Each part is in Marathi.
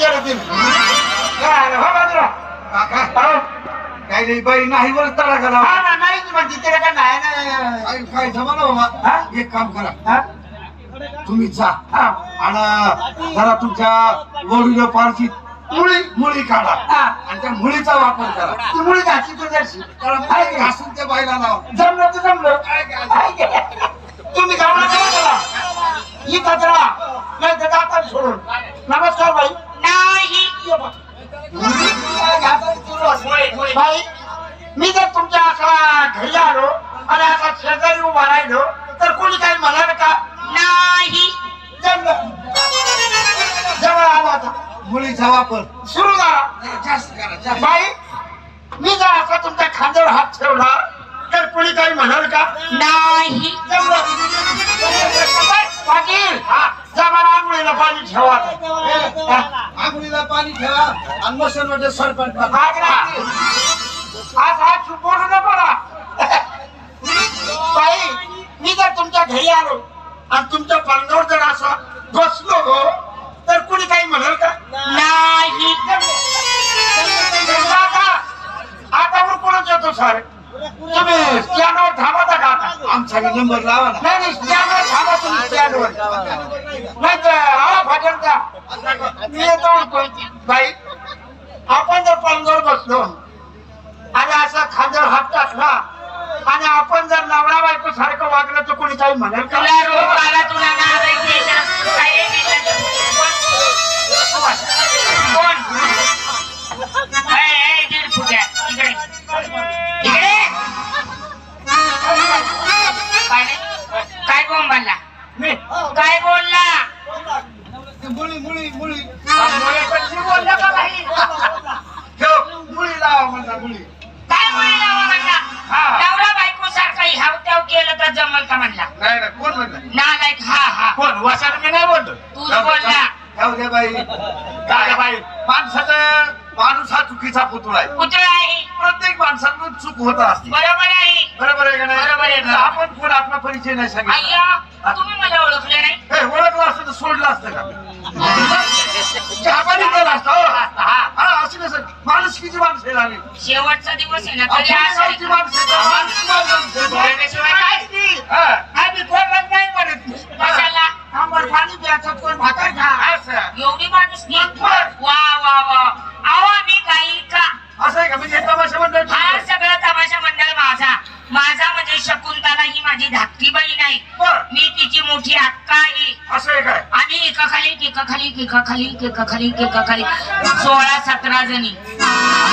गेलं ते. काय हो हो. काय? नाही बाई नाही बरं तडा गेला. ना नाही ती म्हणते तिला काय नाही ना काय काय जमाना बाबा? हा? एक काम करा. हा? तुम्ही जा. हा. आणि जरा तुमच्या वडील पारची मुळी. मुळी काढा. हा. आणि त्या मुळीचा वापर करा. ती मुली घातली तू जरशी त्याला मुळी घासून त्या बाईला लावा. जमलं तर जमलं. काय काय? तुम्ही गावाला जाऊ चला इथं चला नाही तर जाता सोडून. नमस्कार बाई. बाई मी जर तुमच्या असा घरी आलो आणि असा शेजारी उभा राहिलो तर कोणी काही म्हणाल का? नाही. जमलं जवळ आलो आता. मुळीचा वापर सुरू जरा जास्त करा बाई मी जर असा तुमच्या खांद्यावर हात ठेवला तर कोणी काही म्हणाल का? नाही. पाटील जमाना आंघोळीला पाणी ठेवा. आंघोळीला पाणी ठेवा आणि मशीनमध्ये सरपंच करा. आज रात्री. आज हा चुकवून न पडा. बाई मी जर तुमच्या घरी आलो आणि तुमच्या पांगावर जर असं बसलो हो तर कुणी काही म्हणाल का? नाही. आता. मग कोणच येतो सर तुम्ही स्टँडवर थांबता का आता? आमचा नंबर लावा ना. नाही नाही स्टँडवर थांबा तुम्ही स्टँडवर नाही तर मी येतो बाई आपण जर पांगावर बसलो आणि असा खांद्यावर हात टाकला आणि आपण जर नवरा बायको सारखं वागलं तर कोणी काही म्हणेल का? तुला मुळी. मुळी मुळी मुळे बोललो का काही? ठेव मुळी लावा म्हणता मुळी. काय बोलला हो म्हणला. नवरा बायको सारखा ह्याव त्याव केलं तर जमल का म्हणला? नाही ना कोण म्हणलं? नालायक हा हा. कोण? वसाड मी नाही बोलतो तूच बोलला. ठेव दे बाई. काय बाई. माणसाचं माणूस हा चुकीचा पुतळा आहे. पुतळा आहे. प्रत्येक माणसाकडून चूक होत असते. बरोबर आहे. बरोबर आहे का नाही? बरोबर आहे. ना. आपण कोण आपला परिचय नाही सांगितला. अय्या तुम्ही मला ओळखले नाही. हे, ओळखलं असतं तर सोडलं असतं का? चहापाणी केलं असतं हो. असं कसं माणुसकीची माणसं आहे आम्ही. शेवटचा दिवस आहे ना आपली तरी असं गावची माणसं आहेत, माणुसकी माणसं आहेत. बोलण्याशिवाय काय हा. आम्ही कोणाला नाही म्हणत. नाही. कशाला आंबट पाणी प्यायचं कोण भाकर खा. असं एवढी माणूस वा वा वा. का म्हणजे तमाशा मंडळ हा सगळा तमाशा मंडळ माझा. माझा म्हणजे शकुंतला ही माझी धाकटी बहीण आहे. बरं. मी तिची मोठी अक्का आहे. असं आहे काय? आणि एका खाली एका खाली एका खाली एका खाली एका खाली. सोळा सतरा जणी.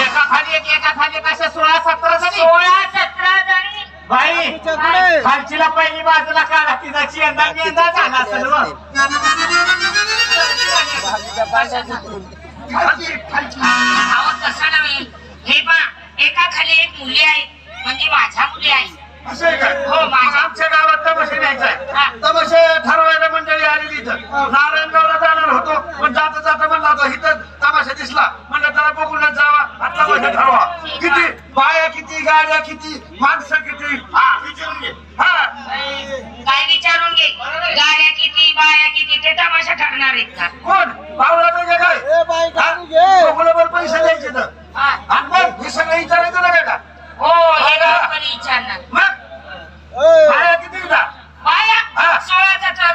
एका खाली एक एका खाली कसं सोळा सतरा जणी? सोळा सतरा जणी. बाई खालचीला पहिली बाजूला काढा तिचा चेंदा मेंदा झाला असेल व. खालची खालची. अहो तसं नव्हे. हे पा एका खाली एक मुली आहे म्हणजे माझ्या मुली आहे असं आहे हो, माझ्या- आमच्या गावात तमाशा न्यायचा. आहे तमाशे ठरवायला मंडळी आलेली इथं. नारायणगावला जाणार होतो पण जाता जाता म्हणला होता इथं तमाशा दिसला. म्हणलं त्याला बघूनच जावा आता तमाशा ठरवा. किती? बाया किती गाड्या किती माणसं किती? हा विचारून घे. हा. काय विचारून घे? गाड्या किती बाया किती ते तमाशा ठरणार आहेत का? कोण? का काय? बघून पैसे द्यायचे तर.